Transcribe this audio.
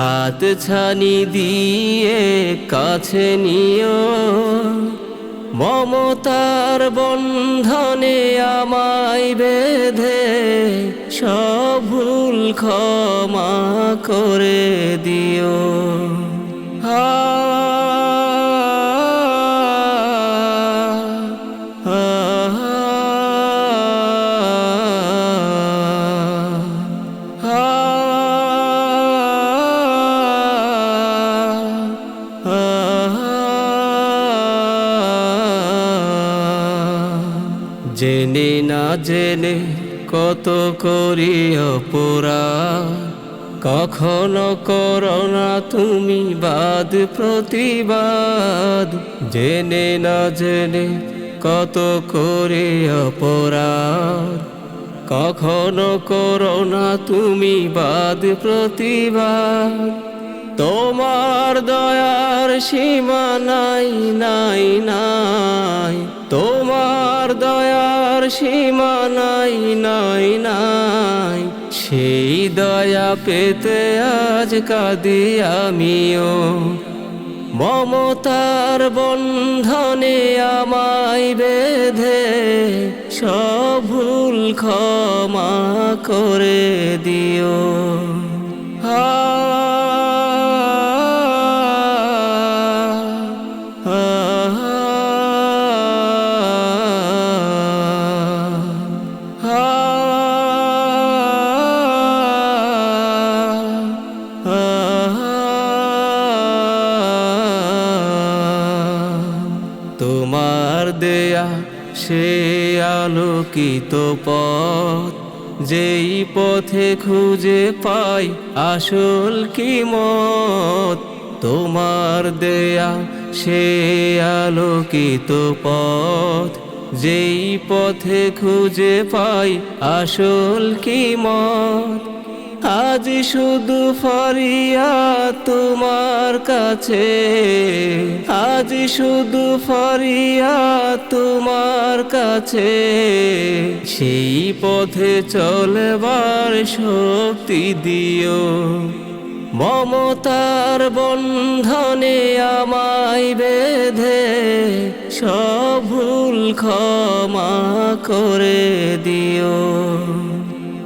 হাত ছানি দিয়ে কাছে নিও। মমতার বন্ধনে আমায় বেঁধে সব ভুল ক্ষমা করে দিও। জেনে না জেনে কত করি অপরা কখনো করো না তুমি বাদ প্রতিবাদ। জেনে না জেনে কত করে অপরাধ। কখনো করো না তুমি বাদ প্রতিবাদ। তোমার দয়ার সীমা নাই নাই নাই। তোমার দয়ার সীমা নাই নাই নাই। সেই দয়া পেতে আজ কাঁদি আমিও। মমতার বন্ধনে আমায় বেঁধে সব ভুল ক্ষমা করে দিও। তোমার দেয়া সে আলোকিত পথ। যেই পথে খুঁজে পাই আসল কি মত? তোমার দেয়া সে আলোকিত পথ। যেই পথে খুঁজে পাই আসল কি মত? আজ শুধু ফরিয়া তোমার কাছে। আজ শুধু ফরিয়া তোমার কাছে। সেই পথে চলবার শক্তি দিও। মমতার বন্ধনে আমায় বেঁধে, সব ভুল ক্ষমা করে দিও।